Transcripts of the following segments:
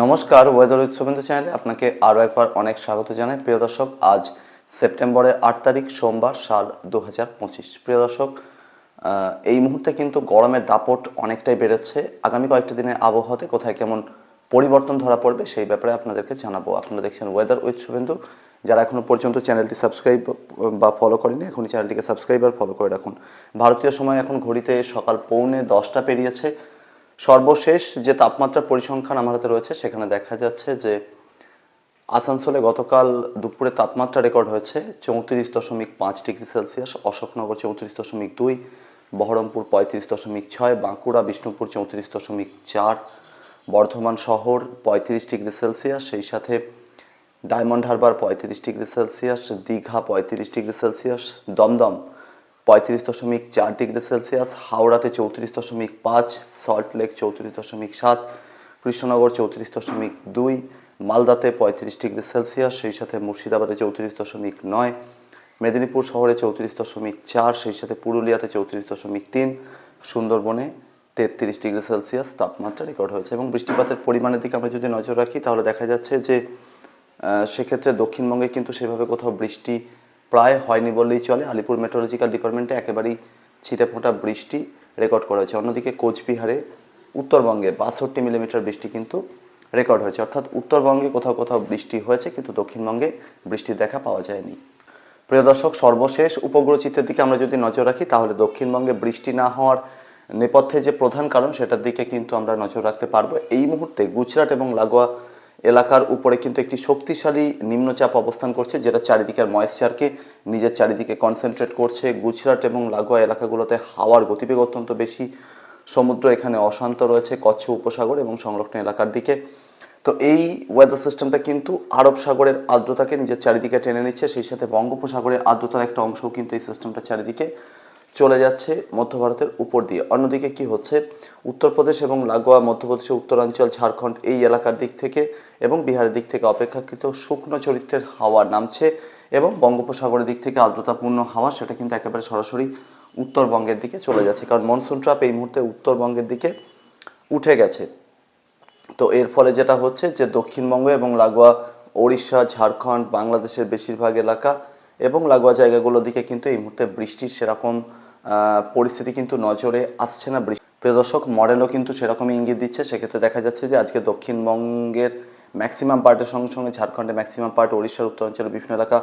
নমস্কার weather with Suvendu চ্যানেলে আপনাকে আরও একবার অনেক স্বাগত জানাই। প্রিয় দর্শক, আজ সেপ্টেম্বরের আট তারিখ, সোমবার, সাল দু হাজার পঁচিশ। প্রিয় দর্শক এই মুহূর্তে কিন্তু গরমের দাপট অনেকটাই বেড়েছে। আগামী কয়েকটা দিনে আবহাওয়াতে কোথায় কেমন পরিবর্তন ধরা পড়বে সেই ব্যাপারে আপনাদেরকে জানাব। আপনারা দেখছেন ওয়েদার উইথ শুভেন্দু। যারা এখনও পর্যন্ত চ্যানেলটি সাবস্ক্রাইব বা ফলো করেনি এখনই চ্যানেলটিকে সাবস্ক্রাইব আর ফলো করে রাখুন। ভারতীয় সময় এখন ঘড়িতে সকাল পৌনে দশটা পেরিয়েছে। সর্বশেষ যে তাপমাত্রা পরিসংখ্যান আমার হাতে রয়েছে, সেখানে দেখা যাচ্ছে যে আসানসোলে গতকাল দুপুরে তাপমাত্রা রেকর্ড হয়েছে চৌত্রিশ দশমিক পাঁচ ডিগ্রি সেলসিয়াস, অশোকনগর চৌত্রিশ দশমিক দুই, বহরমপুর পঁয়ত্রিশ দশমিক ছয়, বাঁকুড়া, বিষ্ণুপুর চৌত্রিশ দশমিক চার, বর্ধমান শহর পঁয়ত্রিশ ডিগ্রি সেলসিয়াস, সেই সাথে ডায়মন্ড হারবার পঁয়ত্রিশ ডিগ্রি সেলসিয়াস, দীঘা পঁয়ত্রিশ ডিগ্রি সেলসিয়াস, দমদম পঁয়ত্রিশ দশমিক চার ডিগ্রি সেলসিয়াস, হাওড়াতে চৌত্রিশ দশমিক পাঁচ, সল্ট লেক চৌত্রিশ দশমিক সাত, কৃষ্ণনগর চৌত্রিশ দশমিক দুই, মালদাতে পঁয়ত্রিশ ডিগ্রি সেলসিয়াস, সেই সাথে মুর্শিদাবাদে চৌত্রিশ দশমিক নয়, মেদিনীপুর শহরে চৌত্রিশ দশমিক চার, সেই সাথে পুরুলিয়াতে চৌত্রিশ দশমিক তিন, সুন্দরবনে তেত্রিশ ডিগ্রি সেলসিয়াস তাপমাত্রা রেকর্ড হয়েছে। এবং বৃষ্টিপাতের পরিমাণের দিকে আমরা যদি নজর রাখি, তাহলে দেখা যাচ্ছে যে সেক্ষেত্রে দক্ষিণবঙ্গে কিন্তু সেভাবে কোথাও বৃষ্টি প্রায় হয়নি বললেই চলে। আলিপুর মেট্রোলজিক্যাল ডিপার্টমেন্টে একেবারেই ছিটে ফোঁটা বৃষ্টি রেকর্ড করা হয়েছে। অন্যদিকে কোচবিহারে উত্তরবঙ্গে বাষট্টি মিলিমিটার বৃষ্টি কিন্তু রেকর্ড হয়েছে। অর্থাৎ উত্তরবঙ্গে কোথাও কোথাও বৃষ্টি হয়েছে, কিন্তু দক্ষিণবঙ্গে বৃষ্টির দেখা পাওয়া যায়নি। প্রিয় দর্শক, সর্বশেষ উপগ্রহ চিত্রের দিকে আমরা যদি নজর রাখি, তাহলে দক্ষিণবঙ্গে বৃষ্টি না হওয়ার নেপথ্যে যে প্রধান কারণ, সেটার দিকে কিন্তু আমরা নজর রাখতে পারব। এই মুহূর্তে গুজরাট এবং লাগোয়া এলাকার উপরে কিন্তু একটি শক্তিশালী নিম্নচাপ অবস্থান করছে, যেটা চারিদিকের ময়েশ্চারকে নিজের চারিদিকে কনসেন্ট্রেট করছে। গুজরাট এবং লাগোয়া এলাকাগুলোতে হাওয়ার গতিবেগ অত্যন্ত বেশি। সমুদ্র এখানে অশান্ত রয়েছে কচ্ছ উপসাগর এবং সংরক্ষণ এলাকার দিকে। তো এই ওয়েদার সিস্টেমটা কিন্তু আরব সাগরের আর্দ্রতাকে নিজের চারিদিকে টেনে নিচ্ছে, সেই সাথে বঙ্গোপসাগরের আর্দ্রতার একটা অংশও কিন্তু এই সিস্টেমটা চারিদিকে চলে যাচ্ছে মধ্য ভারতের উপর দিয়ে। অন্যদিকে কি হচ্ছে? উত্তরপ্রদেশ এবং লাগোয়া, মধ্যপ্রদেশের উত্তরাঞ্চল, ঝাড়খণ্ড এই এলাকার দিক থেকে এবং বিহারের দিক থেকে অপেক্ষাকৃত শুকনো চরিত্রের হাওয়া নামছে এবং বঙ্গোপসাগরের দিক থেকে আর্দ্রতাপূর্ণ হাওয়া সেটা কিন্তু একেবারে সরাসরি উত্তরবঙ্গের দিকে চলে যাচ্ছে। কারণ মনসুন ট্রাপ এই মুহূর্তে উত্তরবঙ্গের দিকে উঠে গেছে। তো এর ফলে যেটা হচ্ছে যে দক্ষিণবঙ্গ এবং লাগোয়া, ওড়িশা, ঝাড়খণ্ড, বাংলাদেশের বেশিরভাগ এলাকা এবং লাগোয়া জায়গাগুলোর দিকে কিন্তু এই মুহূর্তে বৃষ্টির সেরকম পরিস্থিতি কিন্তু নজরে আসছে না প্রিয় দর্শক, মডেলও কিন্তু সেরকমই ইঙ্গিত দিচ্ছে। সেক্ষেত্রে দেখা যাচ্ছে যে আজকে দক্ষিণবঙ্গের ম্যাক্সিমাম পার্টের সঙ্গে সঙ্গে ঝাড়খণ্ডের ম্যাক্সিমাম পার্ট উড়িষ্যার উত্তরাঞ্চলের বিভিন্ন এলাকা,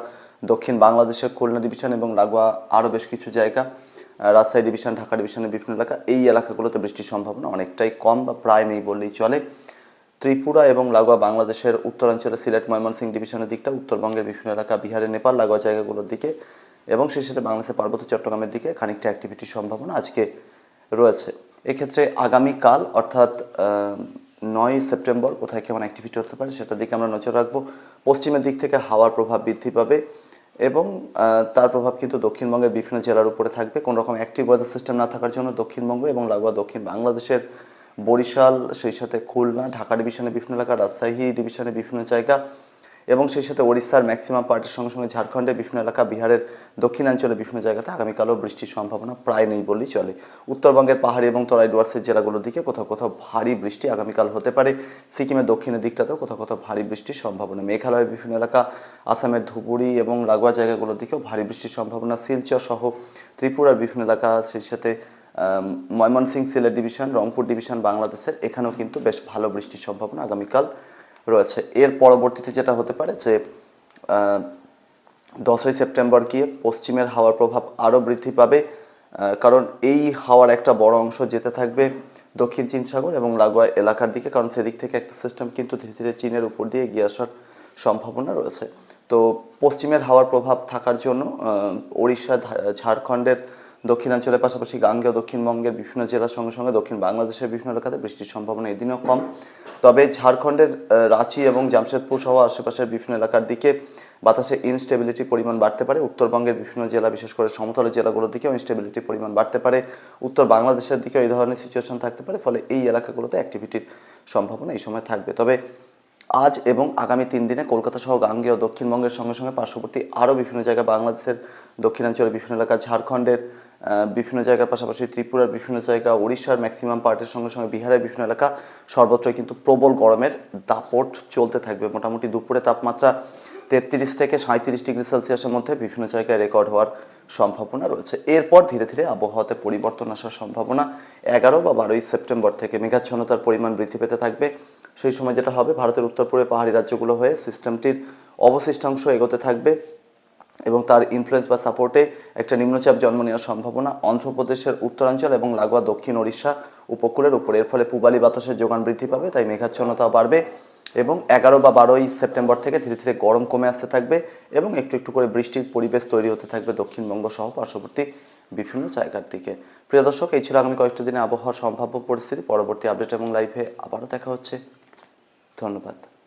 দক্ষিণ বাংলাদেশের খুলনা ডিভিশন এবং লাগোয়া আরও বেশ কিছু জায়গা রাজশাহী ডিভিশন ঢাকা ডিভিশনের বিভিন্ন এলাকা, এই এলাকাগুলোতে বৃষ্টির সম্ভাবনা অনেকটাই কম বা প্রায় নেই বললেই চলে। ত্রিপুরা এবং লাগোয়া বাংলাদেশের উত্তরাঞ্চলে সিলেট, ময়মনসিংহ ডিভিশনের দিকটা, উত্তরবঙ্গের বিভিন্ন এলাকা, বিহারের, নেপাল, লাগোয়া জায়গাগুলোর দিকে এবং সেই সাথে বাংলাদেশের পার্বত্য চট্টগ্রামের দিকে খানিকটা অ্যাক্টিভিটির সম্ভাবনা আজকে রয়েছে। এক্ষেত্রে আগামীকাল অর্থাৎ নয় সেপ্টেম্বর কোথায় কেমন অ্যাক্টিভিটি হতে পারে সেটার দিকে আমরা নজর রাখব। পশ্চিমের দিক থেকে হাওয়ার প্রভাব বৃদ্ধি পাবে এবং তার প্রভাব কিন্তু দক্ষিণবঙ্গের বিভিন্ন জেলার উপরে থাকবে। কোনো রকম অ্যাক্টিভ ওয়েদার সিস্টেম না থাকার জন্য দক্ষিণবঙ্গ এবং লাগোয়া দক্ষিণ বাংলাদেশের বরিশাল, সেই সাথে খুলনা, ঢাকা ডিভিশনের বিভিন্ন এলাকা, রাজশাহী ডিভিশনের বিভিন্ন জায়গা এবং সেই সাথে ওড়িশার ম্যাক্সিমাম পার্টির সঙ্গে সঙ্গে ঝাড়খণ্ডের বিভিন্ন এলাকা বিহারের দক্ষিণাঞ্চলের বিভিন্ন জায়গাতে আগামীকালও বৃষ্টির সম্ভাবনা প্রায় নেই বললেই চলে। উত্তরবঙ্গের পাহাড়ি এবং তরাই ডুয়ার্সের জেলাগুলোর দিকে কোথাও কোথাও ভারী বৃষ্টি আগামীকাল হতে পারে। সিকিমের দক্ষিণের দিকটাতেও কোথাও কোথাও ভারী বৃষ্টির সম্ভাবনা। মেঘালয়ের বিভিন্ন এলাকা আসামের ধুবুরি এবং লাগোয়া জায়গাগুলোর দিকেও ভারী বৃষ্টির সম্ভাবনা। শিলচর সহ ত্রিপুরার বিভিন্ন এলাকা সেই সাথে আম, ময়মনসিংহ সিলেট ডিভিশন রংপুর ডিভিশন বাংলাদেশের এখানেও কিন্তু বেশ ভালো বৃষ্টির সম্ভাবনা আগামীকাল রয়েছে। এর পরবর্তীতে যেটা হতে পারে যে দশই সেপ্টেম্বর গিয়ে পশ্চিমের হাওয়ার প্রভাব আরও বৃদ্ধি পাবে কারণ এই হাওয়ার একটা বড় অংশ যেতে থাকবে দক্ষিণ চীন সাগর এবং লাগোয়া এলাকার দিকে, কারণ সেদিক থেকে একটা সিস্টেম কিন্তু ধীরে ধীরে চীনের উপর দিয়ে এগিয়ে আসার সম্ভাবনা রয়েছে। তো পশ্চিমের হাওয়ার প্রভাব থাকার জন্য ওড়িশা ঝাড়খণ্ডের দক্ষিণাঞ্চলের পাশাপাশি গাঙ্গেয় দক্ষিণবঙ্গের বিভিন্ন জেলার সঙ্গে সঙ্গে দক্ষিণ বাংলাদেশের বিভিন্ন এলাকাতে বৃষ্টির সম্ভাবনা এদিনও কম। তবে ঝাড়খণ্ডের রাঁচি এবং জামশেদপুর সহ আশেপাশের বিভিন্ন এলাকার দিকে বাতাসে ইনস্টেবিলিটি পরিমাণ বাড়তে পারে। উত্তরবঙ্গের বিভিন্ন জেলা, বিশেষ করে সমতল জেলাগুলোর দিকেও ইনস্টেবিলিটির পরিমাণ বাড়তে পারে। উত্তর বাংলাদেশের দিকে এই ধরনের সিচুয়েশন থাকতে পারে, ফলে এই এলাকাগুলোতে অ্যাক্টিভিটির সম্ভাবনা এই সময় থাকবে। তবে আজ এবং আগামী তিন দিনে কলকাতা সহ গাঙ্গেয় দক্ষিণবঙ্গের সঙ্গে সঙ্গে পার্শ্ববর্তী আরও বিভিন্ন জায়গায় বাংলাদেশের দক্ষিণাঞ্চলের বিভিন্ন এলাকা, ঝাড়খণ্ডের বিভিন্ন জায়গার পাশাপাশি ত্রিপুরার বিভিন্ন জায়গা উড়িষ্যার ম্যাক্সিমাম পার্টের সঙ্গে সঙ্গে বিহারের বিভিন্ন এলাকা সর্বত্রই কিন্তু প্রবল গরমের দাপট চলতে থাকবে। মোটামুটি দুপুরে তাপমাত্রা তেত্রিশ থেকে সাঁত্রিশ ডিগ্রি সেলসিয়াসের মধ্যে বিভিন্ন জায়গায় রেকর্ড হওয়ার সম্ভাবনা রয়েছে। এরপর ধীরে ধীরে আবহাওয়াতে পরিবর্তন আসার সম্ভাবনা এগারো বা বারোই সেপ্টেম্বর থেকে মেঘাচ্ছন্নতার পরিমাণ বৃদ্ধি পেতে থাকবে। সেই সময় যেটা হবে, ভারতের উত্তর পূর্বে পাহাড়ি রাজ্যগুলো হয়ে সিস্টেমটির অবশিষ্টাংশ এগোতে থাকবে এবং তার ইনফ্লুয়েন্স বা সাপোর্টে একটা নিম্নচাপ জন্ম নেওয়ার সম্ভাবনা অন্ধ্রপ্রদেশের উত্তরাঞ্চল এবং লাগোয়া দক্ষিণ ওড়িশা উপকূলের উপর। এর ফলে পূবালি বাতাসের যোগান বৃদ্ধি পাবে, তাই মেঘাচ্ছন্নতা বাড়বে এবং এগারো বা বারোই সেপ্টেম্বর থেকে ধীরে ধীরে গরম কমে আসতে থাকবে এবং একটু একটু করে বৃষ্টির পরিবেশ তৈরি হতে থাকবে দক্ষিণবঙ্গ সহ পার্শ্ববর্তী বিভিন্ন জায়গার দিকে। প্রিয় দর্শক, এই ছিল আগামী কয়েকটা দিনে আবহাওয়ার সম্ভাব্য পরিস্থিতি। পরবর্তী আপডেট এবং লাইভে আবারও দেখা হচ্ছে। ধন্যবাদ।